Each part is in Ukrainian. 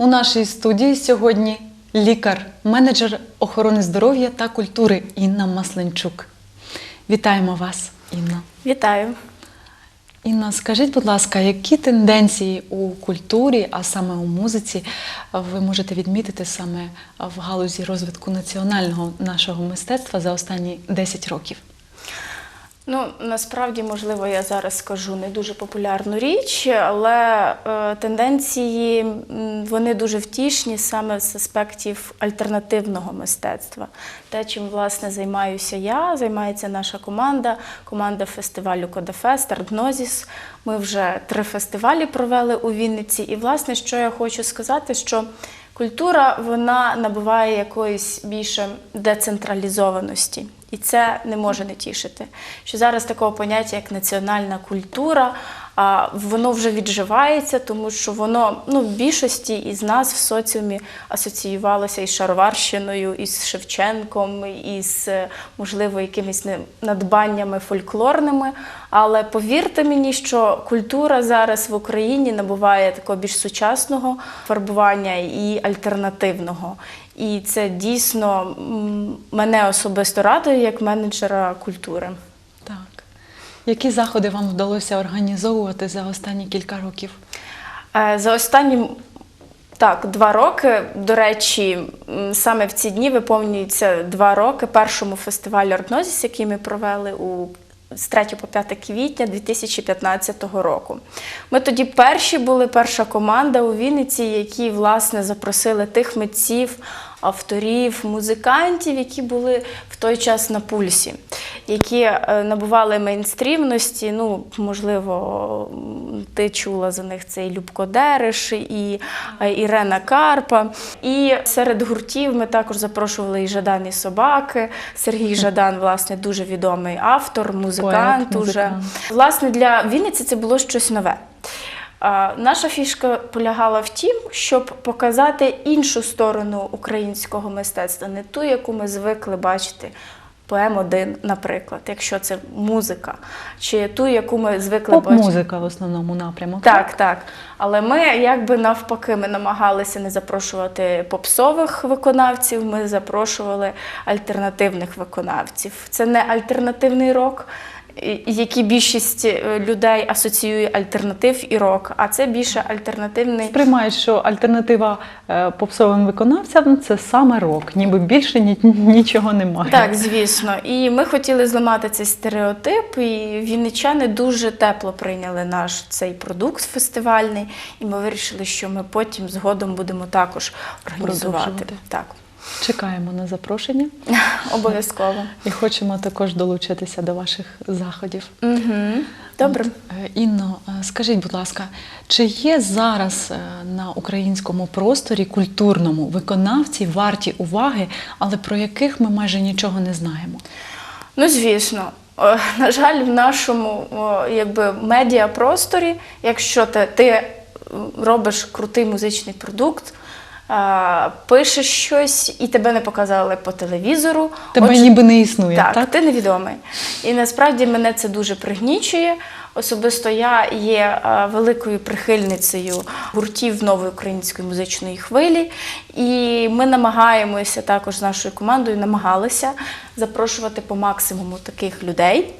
У нашій студії сьогодні лікар, менеджер охорони здоров'я та культури Інна Масленчук. Вітаємо вас, Інна. Вітаю. Інна, скажіть, будь ласка, які тенденції у культурі, а саме у музиці, ви можете відмітити саме в галузі розвитку національного нашого мистецтва за останні 10 років? Ну, насправді, можливо, я зараз скажу не дуже популярну річ, але е, тенденції вони дуже втішні саме з аспектів альтернативного мистецтва. Те, чим власне займаюся я, займається наша команда, команда фестивалю Кодефест, Артгнозіс. Ми вже три фестивалі провели у Вінниці. І, власне, що я хочу сказати, що культура вона набуває якоїсь більше децентралізованості. І це не може не тішити. Що зараз такого поняття, як національна культура, воно вже відживається, тому що воно ну, в більшості із нас в соціумі асоціювалося із Шароварщиною, із Шевченком, із, е, можливо, якимись надбаннями фольклорними. Але повірте мені, що культура зараз в Україні набуває такого більш сучасного фарбування і альтернативного. І це дійсно мене особисто радує як менеджера культури. Які заходи вам вдалося організовувати за останні кілька років? Е, За останні так, два роки, до речі, саме в ці дні виповнюється два роки першому фестивалю Артнозіс, який ми провели у з 3 по 5 квітня 2015 року. Ми тоді перші були, перша команда у Вінниці, які власне запросили тих митців, авторів, музикантів, які були в той час на пульсі, які е, набували мейнстрімності. Ну, можливо, ти чула за них цей Любко Дереш і е, Ірена Карпа. І серед гуртів ми також запрошували і Жадан і собаки. Сергій Жадан, власне, дуже відомий автор, музикант. Поет, уже. музикант. Власне, для Вінниці це було щось нове. Наша фішка полягала в тім, щоб показати іншу сторону українського мистецтва, не ту, яку ми звикли бачити. Поем 1 наприклад, якщо це музика, чи ту, яку ми звикли бачити. Поп-музика в основному напрямок. Так, так. Але ми якби навпаки ми намагалися не запрошувати попсових виконавців, ми запрошували альтернативних виконавців. Це не альтернативний рок, і- який більшість е, людей асоціює альтернатив і рок, а це більше альтернативний. Сприймають, що альтернатива е, попсовим виконавцям це саме рок, ніби більше ні- нічого немає. Так, звісно. І ми хотіли зламати цей стереотип, і вінничани дуже тепло прийняли наш цей продукт фестивальний, і ми вирішили, що ми потім згодом будемо також організувати. Так, Чекаємо на запрошення обов'язково. і хочемо також долучитися до ваших заходів. Угу. Добре. Е, Інно, е, скажіть, будь ласка, чи є зараз е, на українському просторі культурному виконавці варті уваги, але про яких ми майже нічого не знаємо? Ну, звісно. На жаль, в нашому якби, медіапросторі, якщо ти, ти робиш крутий музичний продукт, пишеш щось і тебе не показали по телевізору. Тебе отже- ніби не існує, так, так? ти невідомий. І насправді мене це дуже пригнічує. Особисто я є великою прихильницею гуртів нової української музичної хвилі, і ми намагаємося також з нашою командою намагалися запрошувати по максимуму таких людей,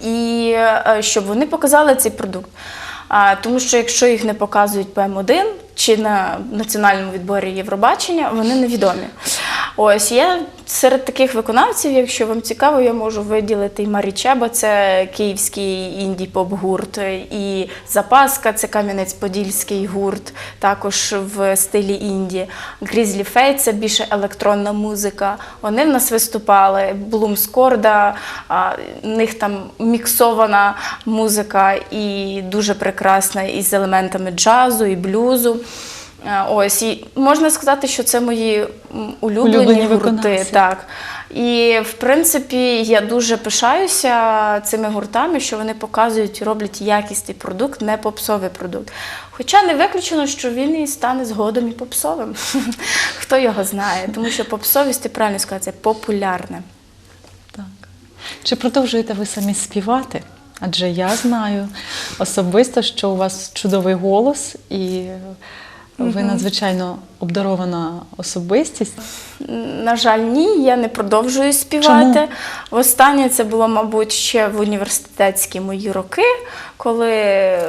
і е, щоб вони показали цей продукт. Тому що якщо їх не показують по М1 чи на національному відборі Євробачення, вони невідомі. Ось я серед таких виконавців, якщо вам цікаво, я можу виділити і Марі Чеба, це київський інді-поп-гурт, і Запаска, це Кам'янець-Подільський гурт, також в стилі інді. Грізлі Фей це більше електронна музика. Вони в нас виступали. Блум Скорда, в них там міксована музика і дуже прекрасна із елементами джазу і блюзу. А, Ось і можна сказати, що це мої улюблені, Улюблені гурти. Так. І в принципі я дуже пишаюся цими гуртами, що вони показують і роблять якісний продукт, не попсовий продукт. Хоча не виключено, що він і стане згодом і попсовим. Хто його знає, тому що попсовість, ти правильно сказала, це популярне. Так. Чи продовжуєте ви самі співати? Адже я знаю особисто, що у вас чудовий голос і Ви надзвичайно обдарована особистість. На жаль, ні, я не продовжую співати. Чому? Востаннє це було, мабуть, ще в університетські мої роки, коли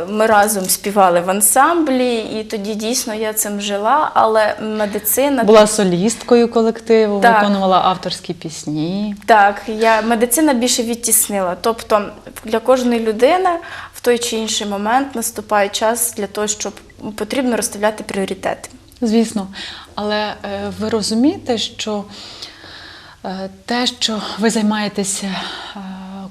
ми разом співали в ансамблі, і тоді дійсно я цим жила, але медицина Була солісткою колективу, Так. виконувала авторські пісні. Так, я медицина більше відтіснила. Тобто для кожної людини в той чи інший момент наступає час для того, щоб потрібно розставляти пріоритети. Звісно, але е, ви розумієте, що е, те, що ви займаєтеся е,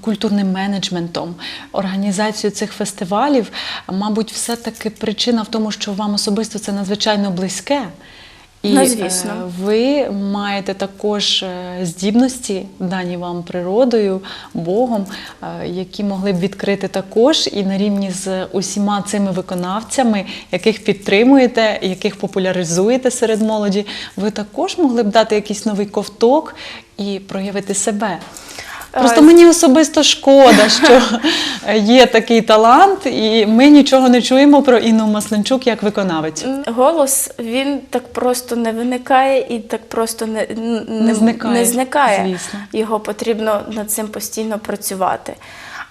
культурним менеджментом, організацією цих фестивалів, мабуть, все-таки причина в тому, що вам особисто це надзвичайно близьке. І Ну, звісно. е, ви маєте також е, здібності, дані вам природою, Богом, е, які могли б відкрити також і на рівні з усіма цими виконавцями, яких підтримуєте, яких популяризуєте серед молоді, ви також могли б дати якийсь новий ковток і проявити себе. Просто мені особисто шкода, що є такий талант, і ми нічого не чуємо про Інну Масленчук як виконавець. Голос він так просто не виникає і так просто не, н- Не зникає, не зникає. звісно. Його потрібно над цим постійно працювати.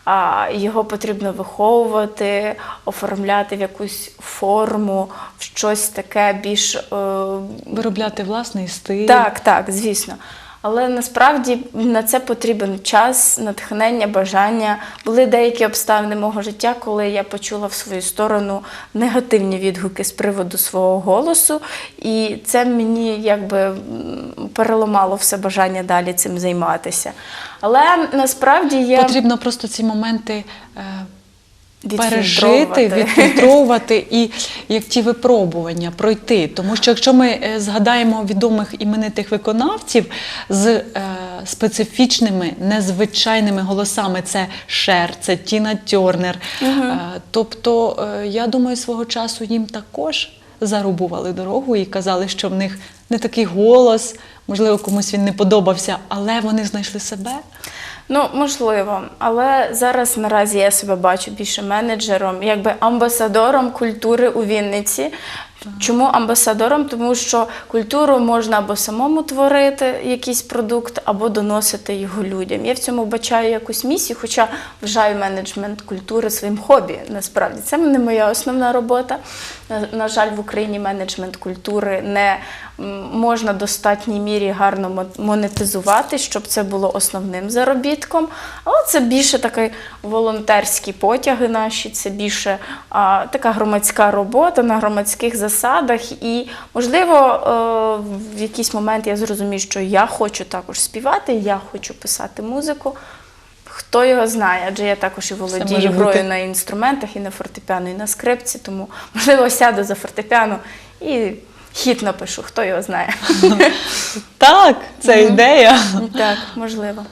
А його потрібно виховувати, оформляти в якусь форму, в щось таке більш е, Виробляти власний стиль. Так, так, звісно. Але насправді на це потрібен час, натхнення, бажання. Були деякі обставини мого життя, коли я почула в свою сторону негативні відгуки з приводу свого голосу, і це мені якби переламало все бажання далі цим займатися. Але насправді я Потрібно просто ці моменти е. Пережити, відфільтровувати і як ті випробування пройти. Тому що якщо ми е, згадаємо відомих іменитих виконавців з е, специфічними, незвичайними голосами, це Шер, це Тіна Тьорнер. Е, тобто, е, я думаю, свого часу їм також зарубували дорогу і казали, що в них не такий голос, можливо, комусь він не подобався, але вони знайшли себе. Ну, можливо, але зараз наразі я себе бачу більше менеджером, якби амбасадором культури у Вінниці. Чому амбасадором? Тому що культуру можна або самому творити якийсь продукт, або доносити його людям. Я в цьому бачаю якусь місію, хоча вважаю менеджмент культури своїм хобі. Насправді це не моя основна робота. На, жаль, в Україні менеджмент культури не можна в достатній мірі гарно монетизувати, щоб це було основним заробітком. Але це більше такі волонтерські потяги наші, це більше а, така громадська робота на громадських засадах. І, можливо, е, в якийсь момент я зрозумію, що я хочу також співати, я хочу писати музику. Хто його знає, адже я також і володію грою бути. на інструментах, і на фортепіано, і на скрипці, тому можливо сяду за фортепіано і хіт напишу, хто його знає. Так, це ідея. Так, можливо.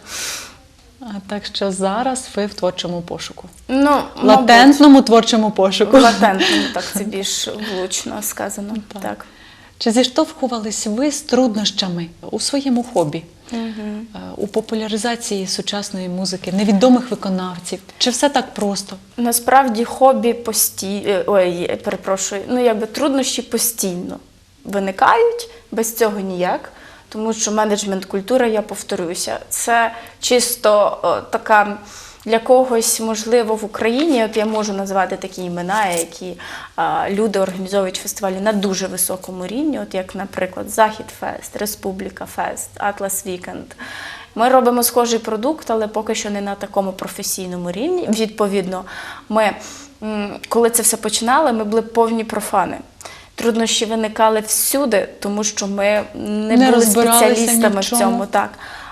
А, Так що зараз ви в творчому пошуку. Ну, мабуть, Латентному творчому пошуку. латентному, так це більш влучно сказано. Так. Так. Чи зіштовхувались ви з труднощами у своєму хобі, е, у популяризації сучасної музики, невідомих виконавців? Чи все так просто? Насправді хобі постійно, ой, перепрошую, ну якби труднощі постійно виникають, без цього ніяк. Тому що менеджмент культури, я повторюся, це чисто о, така для когось, можливо, в Україні. От я можу назвати такі імена, які а, люди організовують фестивалі на дуже високому рівні, от як, наприклад, Захід Фест, Республіка Фест, Атлас Вікенд. Ми робимо схожий продукт, але поки що не на такому професійному рівні. Відповідно, ми, коли це все починали, ми були повні профани. Труднощі виникали всюди, не що ми не, Не були в спеціалістами в цьому. Так.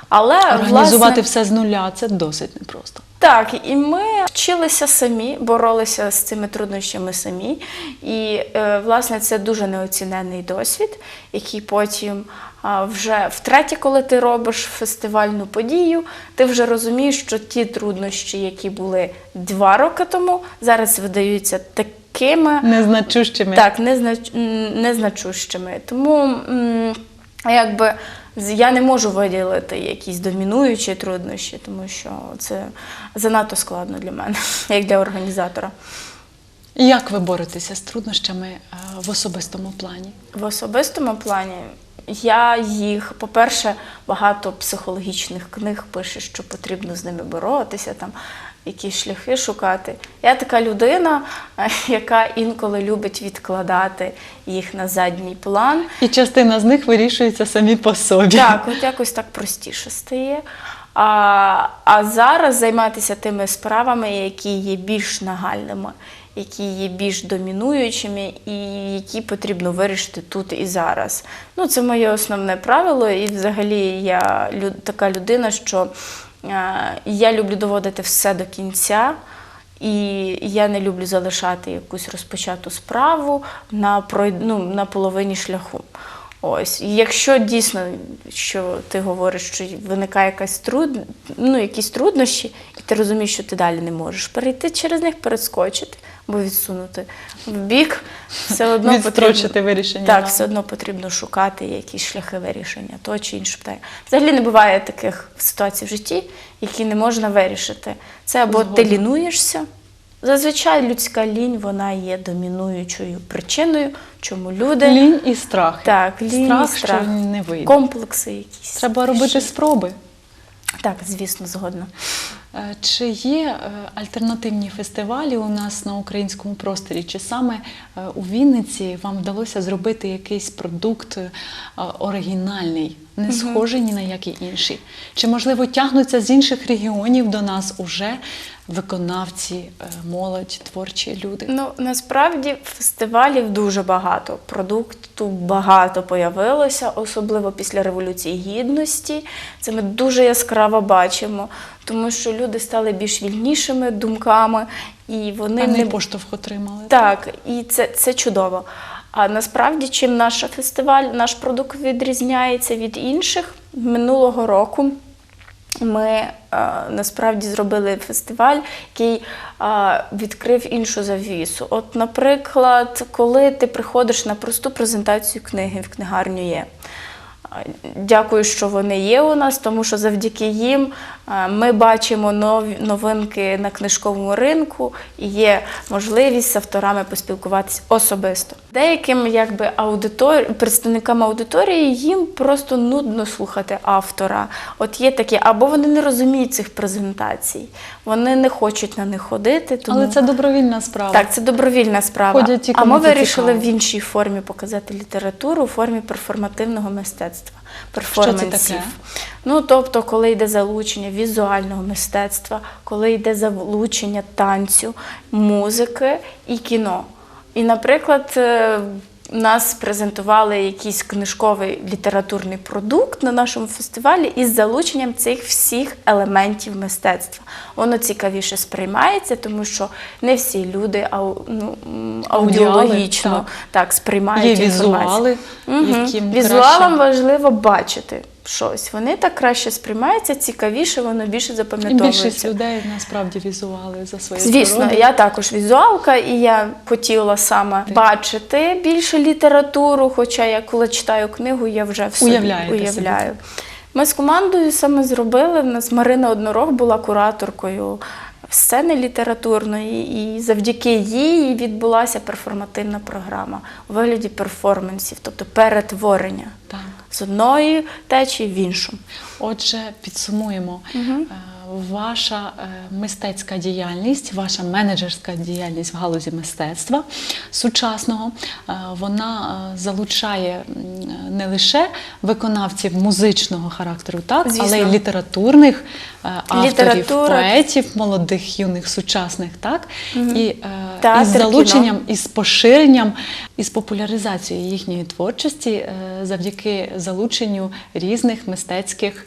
Але Організувати власне, все з нуля це досить непросто. так, і ми вчилися самі, боролися з цими труднощами самі. І е, власне це дуже неоцінений досвід, який потім вже втретє, коли ти робиш фестивальну подію, ти вже розумієш, що ті труднощі, які були два роки тому, зараз видаються такими. Незначущими. Так, незнач... незначущими. Тому якби я не можу виділити якісь домінуючі труднощі, тому що це занадто складно для мене, як для організатора. Як ви боретеся з труднощами е, в особистому плані? В особистому плані я їх, по-перше, багато психологічних книг пише, що потрібно з ними боротися, там якісь шляхи шукати. Я така людина, яка інколи любить відкладати їх на задній план. І частина з них вирішується самі по собі. Так, от якось так простіше стає. А, а зараз займатися тими справами, які є більш нагальними, які є більш домінуючими і які потрібно вирішити тут і зараз. Ну, це моє основне правило, і взагалі я лю- така людина, що я люблю доводити все до кінця. І я не люблю залишати якусь розпочату справу на, ну, на половині шляху. Ось, якщо дійсно, що ти говориш, що виникає якась труд... ну, якісь труднощі, і ти розумієш, що ти далі не можеш перейти через них, перескочити або відсунути в бік, все одно потрібно, вирішення. так, да. все одно потрібно шукати якісь шляхи вирішення того чи іншого питання. Взагалі не буває таких ситуацій в житті, які не можна вирішити. Це або ти лінуєшся. Зазвичай людська лінь вона є домінуючою причиною, чому люди Лінь і страх. так, лінь, страх, і страх, що не вийде. комплекси якісь. Треба робити спроби. Так, звісно, згодна. Е, Чи є е, альтернативні фестивалі у нас на українському просторі? Чи саме е, у Вінниці вам вдалося зробити якийсь продукт оригінальний, не схожий ні на який інший? Чи можливо тягнуться з інших регіонів до нас уже виконавці, молодь, творчі люди? Ну насправді фестивалів дуже багато. Продукту багато появилося, особливо після Революції Гідності. Це ми дуже яскраво бачимо, тому що люди стали більш вільнішими думками, і вони Певний не поштовх отримали. Так, і це, це чудово. А насправді, чим наш фестиваль, наш продукт відрізняється від інших минулого року. Ми е, насправді зробили фестиваль, який е, відкрив іншу завісу. От, наприклад, коли ти приходиш на просту презентацію книги в книгарню є. Е, Дякую, що вони є у нас, тому що завдяки їм ми бачимо новинки на книжковому ринку і є можливість з авторами поспілкуватися особисто. Деяким якби аудитор... представникам аудиторії їм просто нудно слухати автора. От є такі, або вони не розуміють цих презентацій, вони не хочуть на них ходити. Тому... Але це добровільна справа. Так, це добровільна справа. Ходять ті, а ми вирішили в іншій формі показати літературу у формі перформативного мистецтва, Що перформансів. це таке? Ну, тобто, коли йде залучення візуального мистецтва, коли йде залучення танцю, музики і кіно. І, наприклад, е, нас презентували якийсь книжковий літературний продукт на нашому фестивалі із залученням цих всіх елементів мистецтва. Воно цікавіше сприймається, тому що не всі люди ау, ну, аудіологічно Аудіали, так. так. сприймають Є інформацію. візуали, Мгм. яким Візуалам краще. важливо бачити щось. Вони так краще сприймаються, цікавіше, воно більше І запам'ятовується. більшість людей насправді візуали за своєю Звісно, я також візуалка, і я хотіла саме бачити більше літературу. Хоча я коли читаю книгу, я вже в собі Уявляєте уявляю. Ми з командою саме зробили. В нас Марина Однорог була кураторкою сцени літературної, і завдяки їй відбулася перформативна програма у вигляді перформансів, тобто перетворення Так. З одної течії в іншу. Отже, підсумуємо. Е, Ваша е, мистецька діяльність, ваша менеджерська діяльність в галузі мистецтва сучасного, е, вона е, залучає не лише виконавців музичного характеру, так, але й літературних авторів, Література. поетів, молодих, юних, сучасних, так? І е, Театр, із кіно. залученням, із поширенням, із популяризацією їхньої творчості завдяки залученню різних мистецьких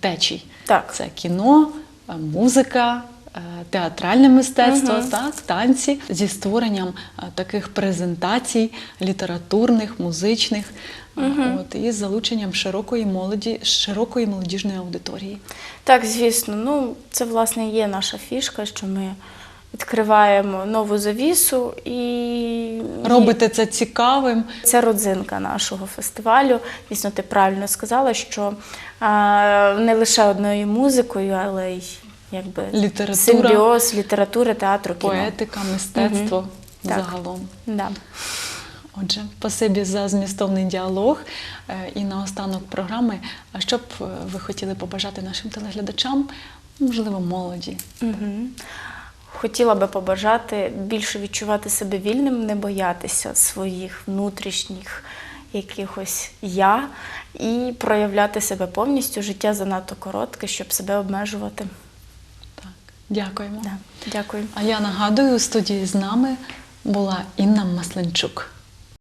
течій. Так. Це кіно, музика. е, Театральне мистецтво, так, танці зі створенням е, таких презентацій літературних, музичних, е, от, і з залученням широкої молоді, широкої молодіжної аудиторії. Так, звісно. Ну, це власне є наша фішка, що ми відкриваємо нову завісу і Робите це цікавим, Це родзинка нашого фестивалю. Дійсно, ти правильно сказала, що не лише одною музикою, але й якби Література. симбіоз літератури, театру, кіно. поетика, мистецтво. Так. загалом. Да. Отже, спасибі за змістовний діалог. Е, І наостанок програми, а що б ви хотіли побажати нашим телеглядачам, можливо, молоді? Угу. Хотіла би побажати більше відчувати себе вільним, не боятися своїх внутрішніх якихось я і проявляти себе повністю. Життя занадто коротке, щоб себе обмежувати. Так, дякуємо. Да. Дякую. А я нагадую, у студії з нами була Інна Масленчук.